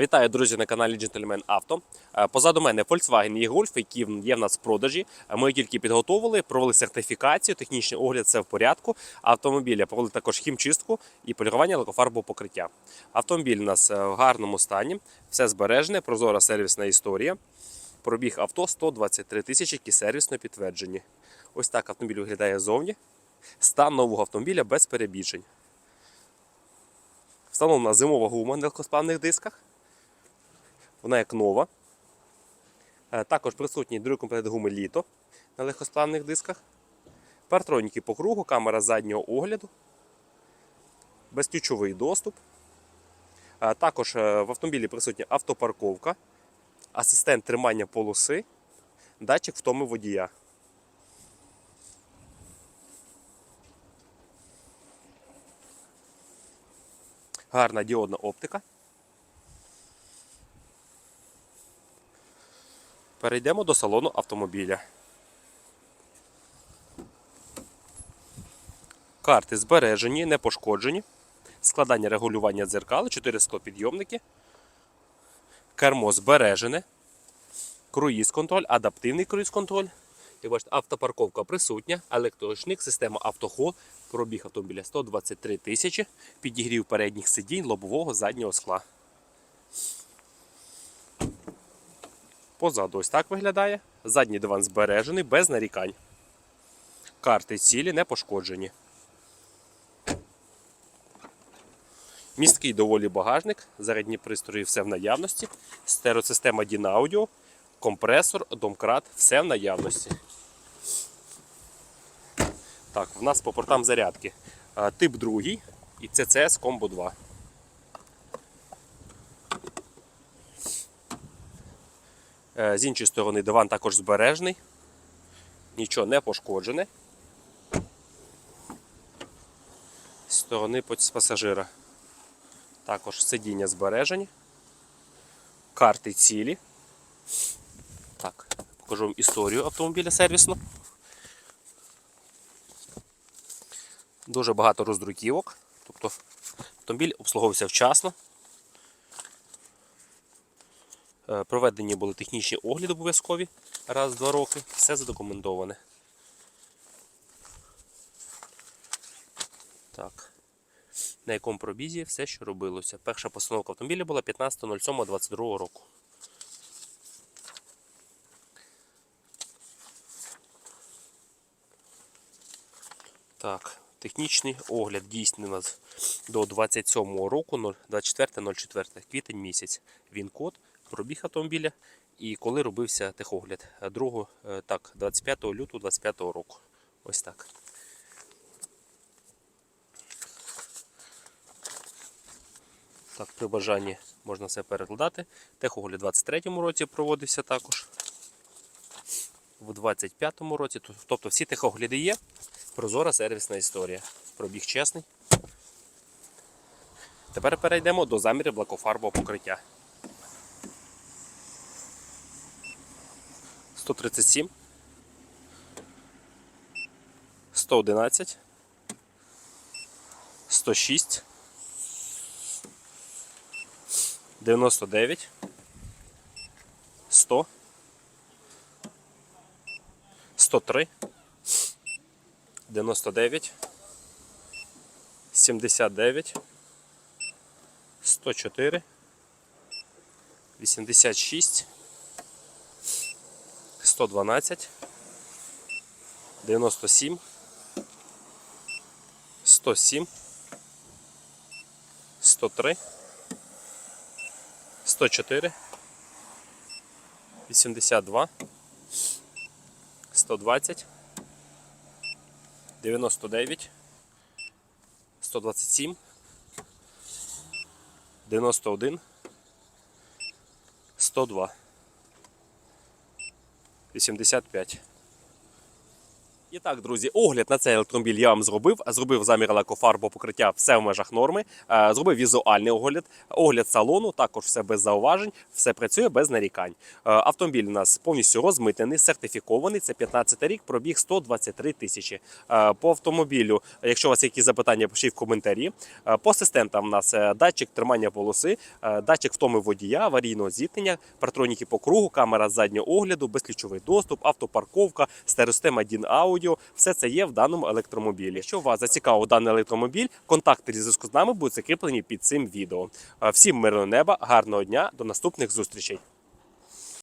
Вітаю, друзі, на каналі Auto. Е, Позаду мене Volkswagen e-Golf, який є в нас в продажі. Е, Ми тільки підготовили, провели сертифікацію, технічний огляд, все в порядку. Автомобіля провели також хімчистку і полірування лакофарбового покриття. Автомобіль у нас е, в гарному стані, все збережене, прозора сервісна історія. Пробіг авто 123 тисячі, які сервісно підтверджені. Ось так автомобіль виглядає ззовні. Стан нового автомобіля без перебільшень. Встановлена зимова гума на легкосплавних дисках. Вона як нова. Е, Також присутній комплект гуми літо на легкосплавних дисках. Партроніки по кругу, камера заднього огляду, безключовий доступ. Е, Також е, в автомобілі присутня автопарковка, асистент тримання полоси, датчик втоми водія. Гарна діодна оптика. Перейдемо до салону автомобіля. Карти збережені, не пошкоджені. Складання регулювання дзеркал, 4 склопідйомники. Кермо збережене. Круїз-контроль, адаптивний круїз-контроль. Як бачите, автопарковка присутня, електроручник, система автохол, пробіг автомобіля 123 тисячі, підігрів передніх сидінь, лобового заднього скла. Позаду ось так виглядає. Задній диван збережений, без нарікань. Карти цілі не пошкоджені. Місткий доволі багажник, зарядні пристрої все в наявності, стереосистема Dinaaudio, компресор, домкрат, все в наявності. Так, в нас по портам зарядки. Тип 2 і CCS Combo 2. З іншої сторони диван також збережений, нічого не пошкоджене. З сторони пасажира також сидіння збережені, карти цілі. Так, покажу вам історію автомобіля сервісну. Дуже багато роздруківок, тобто автомобіль обслуговувався вчасно. Проведені були технічні огляди обов'язкові раз в два роки. Все задокументоване. Так. На якому пробізі все, що робилося. Перша постановка автомобіля була 15.07.22 року. Так, технічний огляд дійсний у нас до 27 року, 24.04 квітень місяць. Він код, пробіг автомобіля і коли робився техогляд. 2, е, так, 25 лютого 25 року. Ось так. Так, при бажанні можна все перекладати. Техогляд у 23-му році проводився також. В 25-му році, тобто всі техогляди є. Прозора сервісна історія. Пробіг чесний. Тепер перейдемо до замірів лакофарбового покриття. 137, 111, 106, 99, 100, 103, 99, 79, 104, 86, 112, 97, 107, 103, 104, 82, 120, 99, 127, 91, 102, 85. І так, друзі, огляд на цей електромобіль я вам зробив. Зробив замір лакофарбу покриття все в межах норми. Е, Зробив візуальний огляд, огляд салону, також все без зауважень, все працює без нарікань. Е, Автомобіль у нас повністю розмитнений, сертифікований. Це 15 рік, пробіг 123 тисячі. Е, По автомобілю, якщо у вас якісь запитання, пишіть в коментарі. По асистентам у нас датчик тримання полоси, датчик втоми водія, аварійного зіткнення, партроніки по кругу, камера заднього огляду, безключовий доступ, автопарковка, стереостема DIN аудіо. Все це є в даному електромобілі. Якщо вас зацікавив даний електромобіль, контакти зв'язку з нами будуть закріплені під цим відео. Е, Всім мирного неба, гарного дня, до наступних зустрічей.